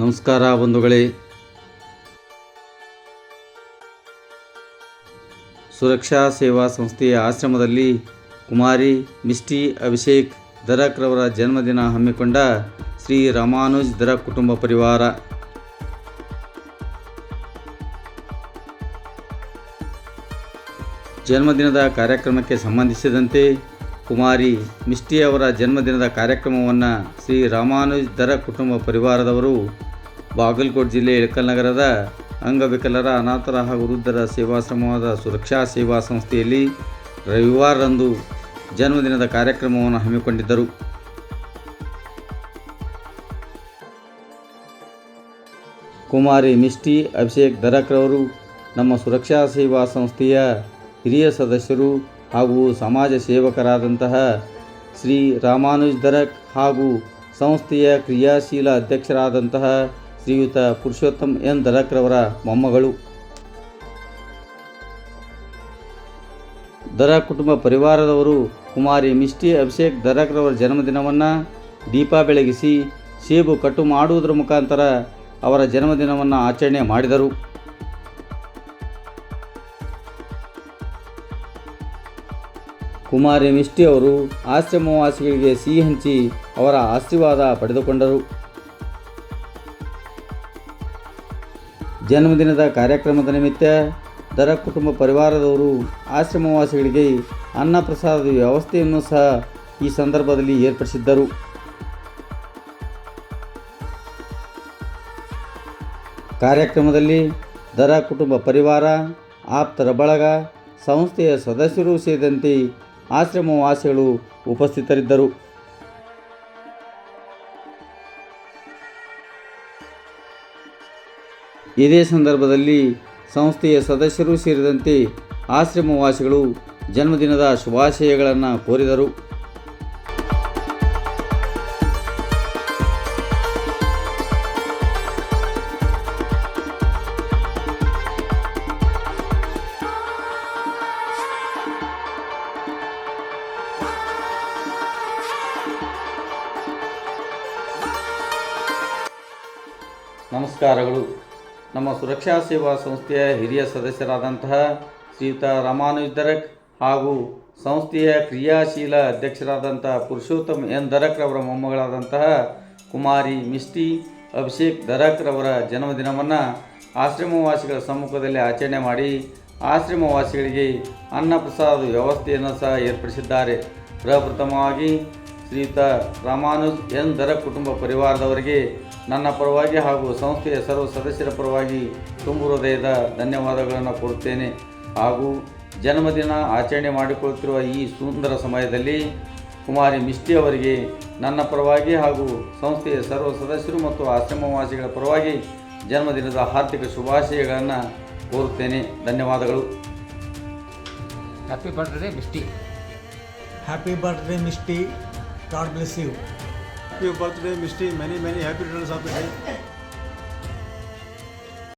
ನಮಸ್ಕಾರ ಬಂಧುಗಳೇ. ಸುರಕ್ಷಾ ಸೇವಾ ಸಂಸ್ಥೆಯ ಆಶ್ರಮದಲ್ಲಿ ಕುಮಾರಿ ಮಿಸ್ಟಿ ಅಭಿಷೇಕ್ ದರಕ್ರವರ ಜನ್ಮದಿನ ಹಮ್ಮಿಕೊಂಡ ಶ್ರೀ ರಾಮಾನುಜ್ ದರ ಕುಟುಂಬ ಪರಿವಾರ. ಜನ್ಮದಿನದ ಕಾರ್ಯಕ್ರಮಕ್ಕೆ ಸಂಬಂಧಿಸಿದಂತೆ ಕುಮಾರಿ ಮಿಸ್ಟಿ ಅವರ ಜನ್ಮದಿನದ ಕಾರ್ಯಕ್ರಮವನ್ನು ಶ್ರೀ ರಾಮಾನುಜ್ ದರ ಕುಟುಂಬ ಪರಿವಾರದವರು ಬಾಗಲಕೋಟೆ ಜಿಲ್ಲೆ ಇಳಕಲ್ ನಗರದ ಅಂಗವಿಕಲರ ಅನಾಥರ ಹಾಗೂ ವೃದ್ಧರ ಸೇವಾಶ್ರಮವಾದ ಸುರಕ್ಷಾ ಸೇವಾ ಸಂಸ್ಥೆಯಲ್ಲಿ ರವಿವಾರರಂದು ಜನ್ಮದಿನದ ಕಾರ್ಯಕ್ರಮವನ್ನು ಹಮ್ಮಿಕೊಂಡಿದ್ದರು. ಕುಮಾರಿ ಮಿಷ್ಟಿ ಅಭಿಷೇಕ್ ದರಕ್ರವರು, ನಮ್ಮ ಸುರಕ್ಷಾ ಸೇವಾ ಸಂಸ್ಥೆಯ ಹಿರಿಯ ಸದಸ್ಯರು ಹಾಗೂ ಸಮಾಜ ಸೇವಕರಾದಂತಹ ಶ್ರೀ ರಾಮಾನುಜ್ ದರಕ್ ಹಾಗೂ ಸಂಸ್ಥೆಯ ಕ್ರಿಯಾಶೀಲ ಅಧ್ಯಕ್ಷರಾದಂತಹ ಶ್ರೀಯುತ ಪುರುಷೋತ್ತಮ್ ಎನ್ ದರಕ್ರವರ ಮೊಮ್ಮಗಳು. ದರಾ ಕುಟುಂಬ ಪರಿವಾರದವರು ಕುಮಾರಿ ಮಿಷ್ಟಿ ಅಭಿಷೇಕ್ ದರಕ್ರವರ ಜನ್ಮದಿನವನ್ನು ದೀಪ ಬೆಳಗಿಸಿ ಸೇಬು ಕಟ್ಟು ಮಾಡುವುದರ ಮುಖಾಂತರ ಅವರ ಜನ್ಮದಿನವನ್ನು ಆಚರಣೆ ಮಾಡಿದರು. ಕುಮಾರಿ ಮಿಷ್ಟಿ ಅವರು ಆಶ್ರಮವಾಸಿಗಳಿಗೆ ಸಿಹಿ ಹಂಚಿ ಅವರ ಆಶೀರ್ವಾದ ಪಡೆದುಕೊಂಡರು. ಜನ್ಮದಿನದ ಕಾರ್ಯಕ್ರಮದ ನಿಮಿತ್ತ ದರ ಕುಟುಂಬ ಪರಿವಾರದವರು, ಆಶ್ರಮವಾಸಿಗಳಿಗೆ ಅನ್ನ ಪ್ರಸಾದದ ವ್ಯವಸ್ಥೆಯನ್ನು ಸಹ ಈ ಸಂದರ್ಭದಲ್ಲಿ ಏರ್ಪಡಿಸಿದ್ದರು. ಕಾರ್ಯಕ್ರಮದಲ್ಲಿ ದರ ಕುಟುಂಬ ಪರಿವಾರ, ಆಪ್ತರ ಬಳಗ, ಸಂಸ್ಥೆಯ ಸದಸ್ಯರು ಸೇರಿದಂತೆ ಆಶ್ರಮವಾಸಿಗಳು ಉಪಸ್ಥಿತರಿದ್ದರು. ಇದೇ ಸಂದರ್ಭದಲ್ಲಿ ಸಂಸ್ಥೆಯ ಸದಸ್ಯರು ಸೇರಿದಂತೆ ಆಶ್ರಮವಾಸಿಗಳು ಜನ್ಮದಿನದ ಶುಭಾಶಯಗಳನ್ನು ಕೋರಿದರು. ನಮಸ್ಕಾರಗಳು. ನಮ್ಮ ಸುರಕ್ಷಾ ಸೇವಾ ಸಂಸ್ಥೆಯ ಹಿರಿಯ ಸದಸ್ಯರಾದಂತಹ ಶ್ರೀಯುತ ರಾಮಾನುಜ್ ದರಕ್ ಹಾಗೂ ಸಂಸ್ಥೆಯ ಕ್ರಿಯಾಶೀಲ ಅಧ್ಯಕ್ಷರಾದಂತಹ ಪುರುಷೋತ್ತಮ್ ಎನ್ ದರಕ್ ರವರ ಮೊಮ್ಮಗಳಾದಂತಹ ಕುಮಾರಿ ಮಿಸ್ಟಿ ಅಭಿಷೇಕ್ ದರಕ್ ರವರ ಜನ್ಮದಿನವನ್ನು ಆಶ್ರಮವಾಸಿಗಳ ಸಮ್ಮುಖದಲ್ಲಿ ಆಚರಣೆ ಮಾಡಿ ಆಶ್ರಮವಾಸಿಗಳಿಗೆ ಅನ್ನ ಪ್ರಸಾದದ ವ್ಯವಸ್ಥೆಯನ್ನು ಸಹ ಏರ್ಪಡಿಸಿದ್ದಾರೆ. ಪ್ರಪ್ರಥಮವಾಗಿ ಶ್ರೀಯುತ ರಾಮಾನುಜ್ ಎನ್ ದರ ಕುಟುಂಬ ಪರಿವಾರದವರಿಗೆ ನನ್ನ ಪರವಾಗಿ ಹಾಗೂ ಸಂಸ್ಥೆಯ ಸರ್ವ ಸದಸ್ಯರ ಪರವಾಗಿ ತುಂಬು ಹೃದಯದ ಧನ್ಯವಾದಗಳನ್ನು ಕೊಡುತ್ತೇನೆ ಹಾಗೂ ಜನ್ಮದಿನ ಆಚರಣೆ ಮಾಡಿಕೊಳ್ಳುತ್ತಿರುವ ಈ ಸುಂದರ ಸಮಯದಲ್ಲಿ ಕುಮಾರಿ ಮಿಷ್ಟಿ ಅವರಿಗೆ ನನ್ನ ಪರವಾಗಿ ಹಾಗೂ ಸಂಸ್ಥೆಯ ಸರ್ವ ಸದಸ್ಯರು ಮತ್ತು ಆಶ್ರಮವಾಸಿಗಳ ಪರವಾಗಿ ಜನ್ಮದಿನದ ಹಾರ್ದಿಕ ಶುಭಾಶಯಗಳನ್ನು ಕೋರುತ್ತೇನೆ. ಧನ್ಯವಾದಗಳು. Happy birthday Misty happy birthday Misty. God bless you. Happy birthday, Misty. Many, many happy returns of the day.